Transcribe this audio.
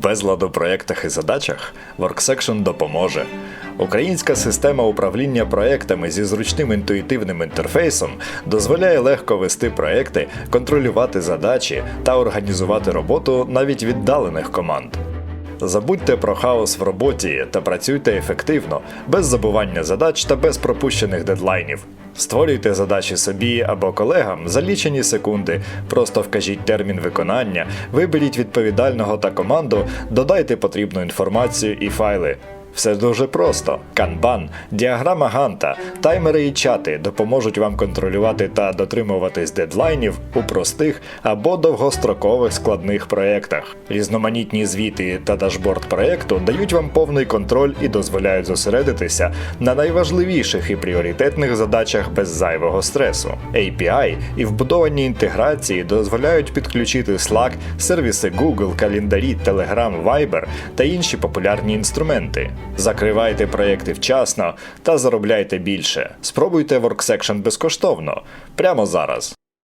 безладу проєктах і задачах WorkSection допоможе. Українська система управління проектами зі зручним інтуїтивним інтерфейсом дозволяє легко вести проекти, контролювати задачі та організувати роботу навіть віддалених команд. Забудьте про хаос в роботі та працюйте ефективно, без забування задач та без пропущених дедлайнів. Створюйте задачі собі або колегам за лічені секунди, просто вкажіть термін виконання, виберіть відповідального та команду, додайте потрібну інформацію і файли. Все дуже просто. Канбан, діаграма Ганта, таймери і чати допоможуть вам контролювати та дотримуватись дедлайнів у простих або довгострокових складних проєктах. Різноманітні звіти та дашборд проєкту дають вам повний контроль і дозволяють зосередитися на найважливіших і пріоритетних задачах без зайвого стресу. API і вбудовані інтеграції дозволяють підключити Slack, сервіси Google, календарі, Telegram, Viber та інші популярні інструменти. Закривайте проєкти вчасно та заробляйте більше. Спробуйте WorkSection безкоштовно прямо зараз.